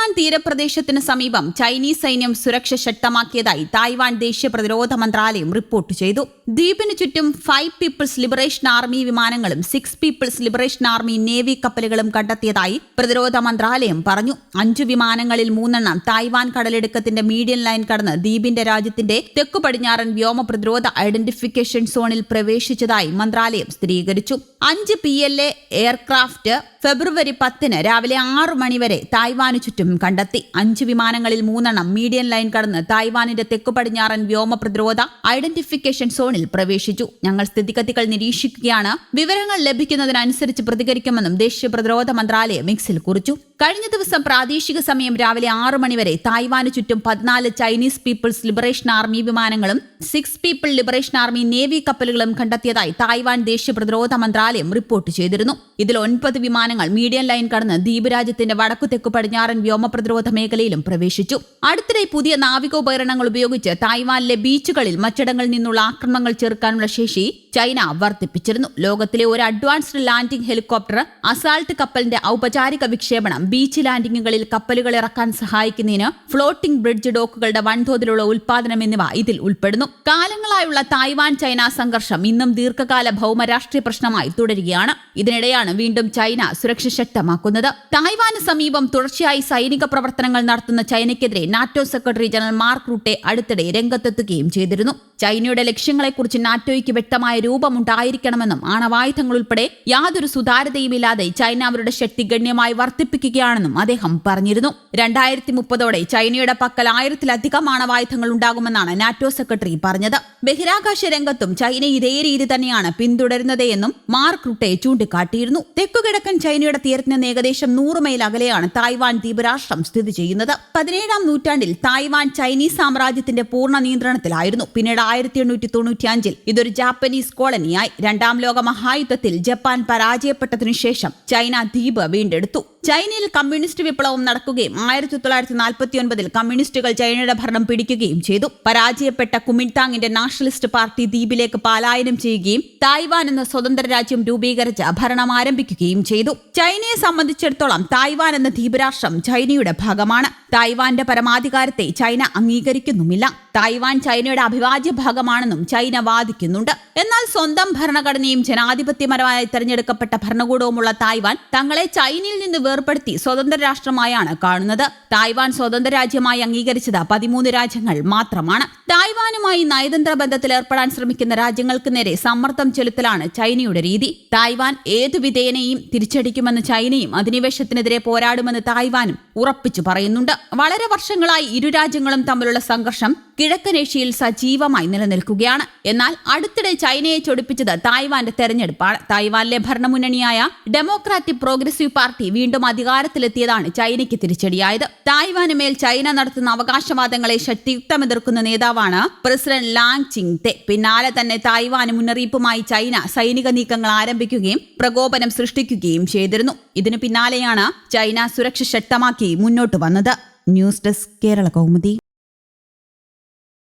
Taiwan തീരപ്രദേശത്തിന് സമീപം Chinese സൈന്യം സുരക്ഷ ശക്തമാക്കിയതായി തായ്വാൻ ദേശീയ പ്രതിരോധ മന്ത്രാലയം റിപ്പോർട്ട് ചെയ്തു. ദ്വീപിനു ചുറ്റും ഫൈവ് പീപ്പിൾസ് ലിബറേഷൻ ആർമി വിമാനങ്ങളും six People's Liberation Army navy കപ്പലുകളും കണ്ടെത്തിയതായി പ്രതിരോധ മന്ത്രാലയം പറഞ്ഞു. അഞ്ചു വിമാനങ്ങളിൽ മൂന്നെണ്ണം തായ്വാൻ കടലെടുക്കത്തിന്റെ മീഡിയൻ ലൈൻ കടന്ന് ദ്വീപിന്റെ രാജ്യത്തിന്റെ തെക്കു പടിഞ്ഞാറൻ വ്യോമ പ്രതിരോധ ഐഡന്റിഫിക്കേഷൻ സോണിൽ പ്രവേശിച്ചതായി മന്ത്രാലയം സ്ഥിരീകരിച്ചു. അഞ്ച് P L A aircraft February പത്തിന് രാവിലെ ആറു മണിവരെ തായ്വാനു ചുറ്റും കണ്ടെത്തി. അഞ്ച് വിമാനങ്ങളിൽ മൂന്നെണ്ണം മീഡിയൻ ലൈൻ കടന്ന് തായ്വാനിന്റെ തെക്കു പടിഞ്ഞാറൻ വ്യോമ പ്രതിരോധ ഐഡന്റിഫിക്കേഷൻ സോണിൽ പ്രവേശിച്ചു. ഞങ്ങൾ സ്ഥിതിഗതികൾ നിരീക്ഷിക്കുകയാണ്. വിവരങ്ങൾ ലഭിക്കുന്നതിനനുസരിച്ച് പ്രതികരിക്കുമെന്നും ദേശീയ പ്രതിരോധ മന്ത്രാലയം മിക്സിൽ കുറിച്ചു. കഴിഞ്ഞ ദിവസം പ്രാദേശിക സമയം രാവിലെ ആറ് മണിവരെ തായ്വാന് ചുറ്റും പതിനാല് ചൈനീസ് പീപ്പിൾസ് ലിബറേഷൻ ആർമി വിമാനങ്ങളും six People Liberation Army navy കപ്പലുകളും കണ്ടെത്തിയതായി തായ്വാൻ ദേശീയ പ്രതിരോധ മന്ത്രാലയം റിപ്പോർട്ട് ചെയ്തിരുന്നു. ഇതിൽ ഒൻപത് വിമാനങ്ങൾ മീഡിയൻ ലൈൻ കടന്ന് ദ്വീപ് രാജ്യത്തിന്റെ വടക്കു തെക്ക് പടിഞ്ഞാറൻ വ്യോമ പ്രതിരോധ മേഖലയിലും പ്രവേശിച്ചു. അടുത്തിടെ പുതിയ നാവികോപകരണങ്ങൾ ഉപയോഗിച്ച് തായ്വാനിലെ ബീച്ചുകളിൽ മറ്റിടങ്ങളിൽ നിന്നുള്ള ആക്രമണങ്ങൾ ചെറുക്കാനുള്ള ശേഷി ചൈന വർദ്ധിപ്പിച്ചിരുന്നു. ലോകത്തിലെ ഒരു അഡ്വാൻസ്ഡ് ലാൻഡിംഗ് ഹെലികോപ്റ്റർ അസാൾട്ട് കപ്പലിന്റെ ഔപചാരിക വിക്ഷേപണം ബീച്ച് ലാൻഡിങ്ങുകളിൽ കപ്പലുകൾ ഇറക്കാൻ സഹായിക്കുന്നതിന് ഫ്ലോട്ടിംഗ് ബ്രിഡ്ജ് ഡോക്കുകളുടെ വൻതോതിലുള്ള ഉൽപാദനം എന്നിവ ഇതിൽ ഉൾപ്പെടുന്നു. കാലങ്ങളായുള്ള തായ്വാൻ ചൈന സംഘർഷം ഇന്നും ദീർഘകാല ഭൗമരാഷ്ട്രീയ പ്രശ്നമായി തുടരുകയാണ്. ഇതിനിടെയാണ് വീണ്ടും ചൈന സുരക്ഷ ശക്തമാക്കുന്നത്. തായ്വാന് സമീപം തുടർച്ചയായി സൈനിക പ്രവർത്തനങ്ങൾ നടത്തുന്ന ചൈനയ്ക്കെതിരെ NATO secretary general Mark Rutte അടുത്തിടെ രംഗത്തെത്തുകയും ചെയ്തിരുന്നു. ചൈനയുടെ ലക്ഷ്യങ്ങളെക്കുറിച്ച് നാറ്റോയ്ക്ക് വ്യക്തമായ രൂപമുണ്ടായിരിക്കണമെന്നും ആണവായുധങ്ങൾ ഉൾപ്പെടെ യാതൊരു സുതാര്യതയുമില്ലാതെ ചൈന അവരുടെ ശക്തി ഗണ്യമായി വർദ്ധിപ്പിക്കുകയാണെന്നും അദ്ദേഹം പറഞ്ഞിരുന്നു. രണ്ടായിരത്തി മുപ്പതോടെ ചൈനയുടെ പക്കൽ ആയിരത്തിലധികം ആണവായുധങ്ങൾ ഉണ്ടാകുമെന്നാണ് നാറ്റോ സെക്രട്ടറി പറഞ്ഞത്. ബഹിരാകാശ രംഗത്തും ചൈന ഇതേ രീതി തന്നെയാണ് പിന്തുടരുന്നത് എന്നും മാർക്ക് റുട്ടെ ചൂണ്ടിക്കാട്ടിയിരുന്നു. തെക്കുകിഴക്കൻ ചൈനയുടെ തീരത്തിന് ഏകദേശം നൂറ് മൈൽ അകലെയാണ് തായ്വാൻ ദ്വീപരാഷ്ട്രം സ്ഥിതി ചെയ്യുന്നത്. പതിനേഴാം നൂറ്റാണ്ടിൽ തായ്വാൻ ചൈനീസ് സാമ്രാജ്യത്തിന്റെ പൂർണ നിയന്ത്രണത്തിലായിരുന്നു. പിന്നീട് ആയിരത്തി എണ്ണൂറ്റി തൊണ്ണൂറ്റിയഞ്ചിൽ ഇതൊരു ജാപ്പനീസ് കോളനിയായി. രണ്ടാം ലോക മഹായുദ്ധത്തിൽ ജപ്പാൻ പരാജയപ്പെട്ടതിനു ശേഷം ചൈന ദ്വീപ് വീണ്ടെടുത്തു. ചൈനയിൽ കമ്മ്യൂണിസ്റ്റ് വിപ്ലവം നടക്കുകയും ആയിരത്തി തൊള്ളായിരത്തി നാൽപ്പത്തി ഒൻപതിൽ കമ്മ്യൂണിസ്റ്റുകൾ ചൈനയുടെ ഭരണം പിടിക്കുകയും ചെയ്തു. പരാജയപ്പെട്ട കുമിൻതാങ്ങിന്റെ നാഷണലിസ്റ്റ് പാർട്ടി ദ്വീപിലേക്ക് പലായനം ചെയ്യുകയും തായ്വാൻ എന്ന സ്വതന്ത്ര രാജ്യം രൂപീകരിച്ച് ഭരണം ആരംഭിക്കുകയും ചെയ്തു. ചൈനയെ സംബന്ധിച്ചിടത്തോളം തായ്വാൻ എന്ന ദ്വീപരാഷ്ട്രം ചൈനയുടെ ഭാഗമാണ്. തായ്വാന്റെ പരമാധികാരത്തെ ചൈന അംഗീകരിക്കുന്നുമില്ല. തായ്വാൻ ചൈനയുടെ അവിഭാജ്യ ഭാഗമാണെന്നും ചൈന വാദിക്കുന്നുണ്ട്. എന്നാൽ സ്വന്തം ഭരണഘടനയും ജനാധിപത്യപരമായി തെരഞ്ഞെടുക്കപ്പെട്ട ഭരണകൂടവുമുള്ള തായ്വാൻ തങ്ങളെ ചൈനയിൽ നിന്ന് വേർപ്പെടുത്തി സ്വതന്ത്ര രാഷ്ട്രമായാണ് കാണുന്നത്. തായ്വാൻ സ്വതന്ത്ര രാജ്യമായി അംഗീകരിച്ചത് പതിമൂന്ന് രാജ്യങ്ങൾ മാത്രമാണ്. തായ്വാനുമായി നയതന്ത്ര ബന്ധത്തിൽ ഏർപ്പെടാൻ ശ്രമിക്കുന്ന രാജ്യങ്ങൾക്ക് നേരെ സമ്മർദ്ദം ചെലുത്തലാണ് ചൈനയുടെ രീതി. തായ്വാൻ ഏതു വിധേയനെയും തിരിച്ചടിക്കുമെന്ന് ചൈനയും അധിനിവേശത്തിനെതിരെ പോരാടുമെന്ന് തായ്വാനും ഉറപ്പിച്ചു പറയുന്നുണ്ട്. വളരെ വർഷങ്ങളായി ഇരു രാജ്യങ്ങളും തമ്മിലുള്ള സംഘർഷം കിഴക്കൻ ഏഷ്യയിൽ സജീവമായി നിലനിൽക്കുകയാണ്. എന്നാൽ അടുത്തിടെ ചൈനയെ ചൊടിപ്പിച്ചത് തായ്വാന്റെ തെരഞ്ഞെടുപ്പാണ്. തായ്വാനിലെ ഭരണമുന്നണിയായ ഡെമോക്രാറ്റിക് പ്രോഗ്രസീവ് പാർട്ടി വീണ്ടും അധികാരത്തിലെത്തിയതാണ് ചൈനയ്ക്ക് തിരിച്ചടിയായത്. തായ്വാന് മേൽ ചൈന നടത്തുന്ന അവകാശവാദങ്ങളെ ശക്തിയുക്തം എതിർക്കുന്ന നേതാവാണ് പ്രസിഡന്റ് ലാങ് ചിങ് തെ പിന്നാലെ തന്നെ തായ്വാന് മുന്നറിയിപ്പുമായി ചൈന സൈനിക നീക്കങ്ങൾ ആരംഭിക്കുകയും പ്രകോപനം സൃഷ്ടിക്കുകയും ചെയ്തിരുന്നു. ഇതിനു പിന്നാലെയാണ് ചൈന സുരക്ഷ ശക്തമാക്കി മുന്നോട്ട് വന്നത്. News desk Kerala Kaumudi.